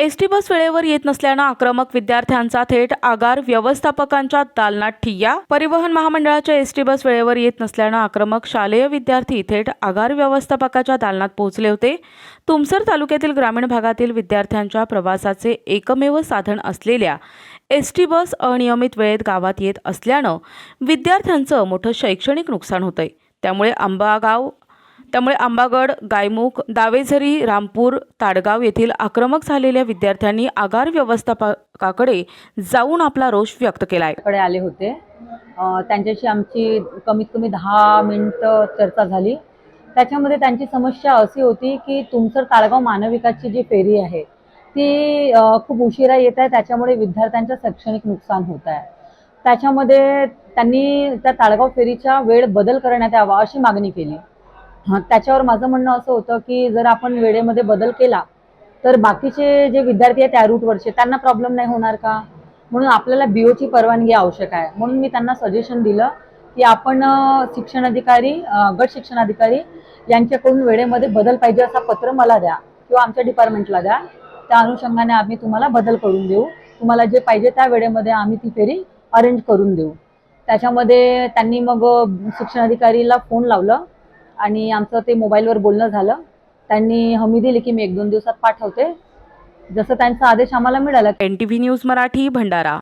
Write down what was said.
S T bus वेळेवर येत नसल्यानं आक्रमक विद्यार्थ्यांचा थेट आगार व्यवस्थापकांच्या दालनात ठिय्या. परिवहन महामंडळाच्या एस टी बस वेळेवर येत नसल्यानं आक्रमक शालेय विद्यार्थी थेट आगार व्यवस्थापकाच्या दालनात पोहोचले होते. तुमसर तालुक्यातील ग्रामीण भागातील विद्यार्थ्यांच्या प्रवासाचे एकमेव साधन असलेल्या एस टी बस अनियमित वेळेत गावात येत असल्यानं विद्यार्थ्यांचं मोठं शैक्षणिक नुकसान होतंय. त्यामुळे आंबागाव त्यामुळे आंबागड गायमुख दावेझरी रामपूर ताडगाव येथील आक्रमक झालेल्या विद्यार्थ्यांनी आगार व्यवस्थापकाकडे जाऊन आपला रोष व्यक्त केला आहे आले होते. त्यांच्याशी आमची कमीत कमी दहा मिनिटं चर्चा झाली. त्याच्यामध्ये त्यांची समस्या अशी होती की तुमचं ताळगाव मानविकाची जी फेरी आहे ती खूप उशिरा येत आहे. त्याच्यामुळे विद्यार्थ्यांचं शैक्षणिक नुकसान होत आहे. त्याच्यामध्ये त्यांनी त्या ताळगाव फेरीचा वेळ बदल करण्यात यावा अशी मागणी केली. त्याच्यावर माझं म्हणणं असं होतं की जर आपण वेळेमध्ये बदल केला तर बाकीचे जे विद्यार्थी आहेत त्या रूटवरचे त्यांना प्रॉब्लेम नाही होणार का? म्हणून आपल्याला बीओची परवानगी आवश्यक आहे. म्हणून मी त्यांना सजेशन दिलं की आपण शिक्षण अधिकारी गट शिक्षण अधिकारी यांच्याकडून वेळेमध्ये बदल पाहिजे असा पत्र मला द्या किंवा आमच्या डिपार्टमेंटला द्या. त्या अनुषंगाने आम्ही तुम्हाला बदल करून देऊ. तुम्हाला जे पाहिजे त्या वेळेमध्ये आम्ही ती फेरी अरेंज करून देऊ. त्याच्यामध्ये त्यांनी मग शिक्षण अधिकारीला फोन लावलं. आणि आमचं ते मोबाईलवर बोलणं झालं. त्यांनी हमी दिली की मी एक दोन दिवसात पाठवते. जसं त्यांचा आदेश आम्हाला मिळाला. N T V news Marathi Bhandara.